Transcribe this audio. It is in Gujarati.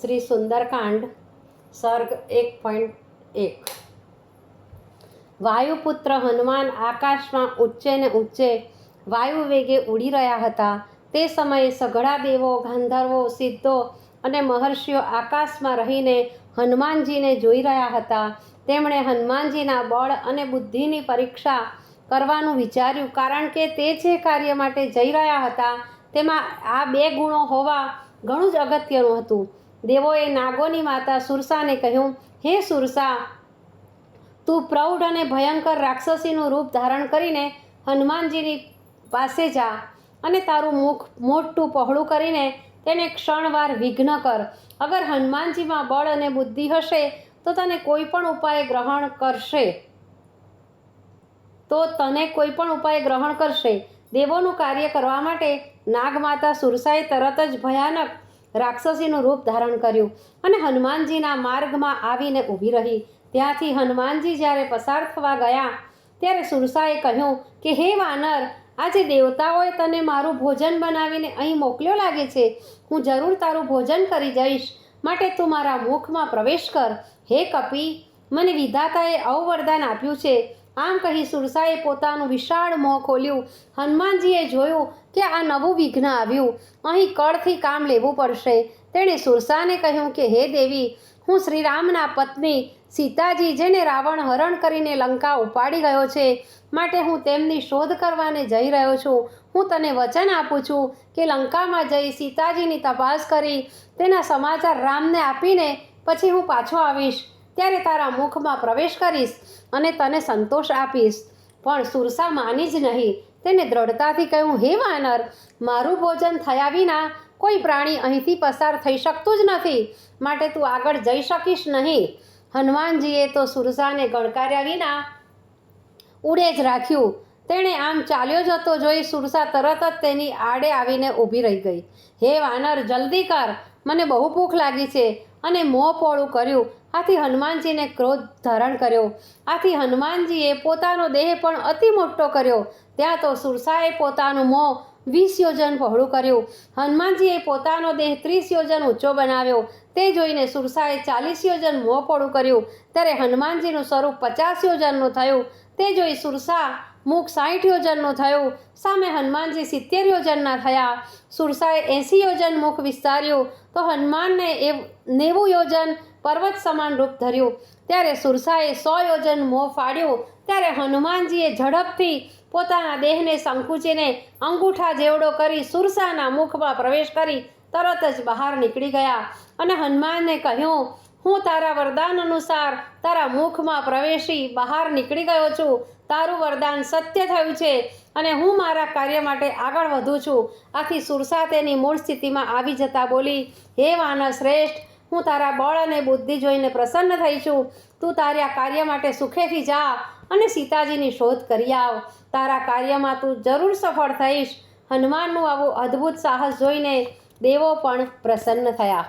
શ્રી સુંદરકાંડ, સર્ગ એક પોઈન્ટ એક. વાયુપુત્ર હનુમાન આકાશમાં ઊંચે ને ઊંચે વાયુ વેગે ઉડી રહ્યા હતા. તે સમયે સઘળા દેવો, ગાંધર્વો, સિદ્ધો અને મહર્ષિઓ આકાશમાં રહીને હનુમાનજીને જોઈ રહ્યા હતા. તેમણે હનુમાનજીના બળ અને બુદ્ધિની પરીક્ષા કરવાનું વિચાર્યું કારણ કે તે જે કાર્ય માટે જઈ રહ્યા હતા તેમાં આ બે ગુણો હોવા ઘણું જ અગત્યનું હતું. દેવોએ નાગોની માતા સુરસાને કહ્યું, હે સુરસા, તું પ્રૌઢ અને ભયંકર રાક્ષસીનું રૂપ ધારણ કરીને હનુમાનજીની પાસે જા અને તારું મુખ મોટું પહોળું કરીને તેને ક્ષણવાર વિઘ્ન કર. અગર હનુમાનજીમાં બળ અને બુદ્ધિ હશે, તો તને કોઈ પણ ઉપાય ગ્રહણ કરશે. તો તને કોઈ પણ ઉપાય ગ્રહણ કરશે. દેવોનું કાર્ય કરવા માટે નાગમાતા સુરસાએ તરત જ ભયાનક રાક્ષસીનું રૂપ ધારણ કર્યું અને હનુમાનજીના માર્ગમાં આવીને ઊભી રહી. ત્યાંથી હનુમાનજી જ્યારે પસાર થવા ગયા, ત્યારે સુરસાએ કહ્યું કે, હે વાનર, આજે દેવતાઓએ તને મારું ભોજન બનાવીને અહીં મોકલ્યો લાગે છે. હું જરૂર તારું ભોજન કરી જઈશ. માટે તું મારા મુખમાં પ્રવેશ કર. હે કપી, મને વિધાતાએ અવવરદાન આપ્યું છે. આમ કહી સુરસાએ પોતાનું વિશાળ મોં ખોલ્યું. હનુમાનજીએ જોયું કે આ નવું વિઘ્ન આવ્યું. અહીં કળથી કામ લેવું પડશે. તેણે સુરસાને કહ્યું કે, હે દેવી, હું શ્રીરામના પત્ની સીતાજી જેને રાવણ હરણ કરીને લંકા ઉપાડી ગયો છે, માટે હું તેમની શોધ કરવાને જઈ રહ્યો છું. હું તને વચન આપું છું કે લંકામાં જઈ સીતાજીની તપાસ કરી, તેના સમાચાર રામને આપીને પછી હું પાછો આવીશ. ત્યારે તારા મુખમાં પ્રવેશ કરીશ અને તને સંતોષ આપીશ. પણ સુરસા માની જ નહીં. તેને દ્રઢતાથી કહ્યું, હે વાનર, મારું ભોજન થયા વિના કોઈ પ્રાણી અહીંથી પસાર થઈ શકતું જ નથી. માટે તું આગળ જઈ શકીશ નહીં. હનુમાનજીએ તો સુરસાને ગણકાર્યા વિના ઉડે જ રાખ્યું. તેણે આમ ચાલ્યો જતો જોઈ સુરસા તરત જ તેની આડે આવીને ઊભી રહી ગઈ. હે વાનર, જલ્દી કર. મને બહુ ભૂખ લાગી છે. અને મોં પોળું કર્યું. આથી હનુમાનજીને ક્રોધ ધારણ કર્યો. આથી હનુમાનજીએ પોતાનો દેહ પણ અતિ મોટો કર્યો. ત્યાં તો સુરસાએ પોતાનું મોં વીસ યોજન પહોળું કર્યું. હનુમાનજીએ પોતાનો દેહ ત્રીસ યોજન ઊંચો બનાવ્યો. તે જોઈને સુરસાએ ચાલીસ યોજન મોં પહોળું કર્યું. ત્યારે હનુમાનજીનું સ્વરૂપ પચાસ યોજનનું થયું. તે જોઈ સુરસા મુખ સાઠ યોજનનું થયું. સામે હનુમાનજી સિત્તેર યોજનના થયા. સુરસાએ એંસી યોજન મુખ વિસ્તાર્યું. તો હનુમાનને એ નેવું યોજન પર્વત સમાન રૂપ ધર્યું. ત્યારે સુરસાએ સો યોજન મોં ફાડ્યું. ત્યારે હનુમાનજીએ ઝડપથી પોતાના દેહને સંકુચીને અંગૂઠા જેવડો કરી સુરસાના મુખમાં પ્રવેશ કરી તરત જ બહાર નીકળી ગયા. અને હનુમાનને કહ્યું, હું તારા વરદાન અનુસાર તારા મુખમાં પ્રવેશી બહાર નીકળી ગયો છું. તારું વરદાન સત્ય થયું છે અને હું મારા કાર્ય માટે આગળ વધું છું. આથી સુરસા તેની મૂળ સ્થિતિમાં આવી જતા બોલી, હે વાનર શ્રેષ્ઠ હું તારા બળ અને બુદ્ધિ જોઈને પ્રસન્ન થઈ છું. તું તારા કાર્ય માટે સુખેથી જા અને સીતાજીની શોધ કરી આવ. તારા કાર્યમાં તું જરૂર સફળ થઈશ. હનુમાનનું આવું અદ્ભુત સાહસ જોઈને દેવો પણ પ્રસન્ન થયા.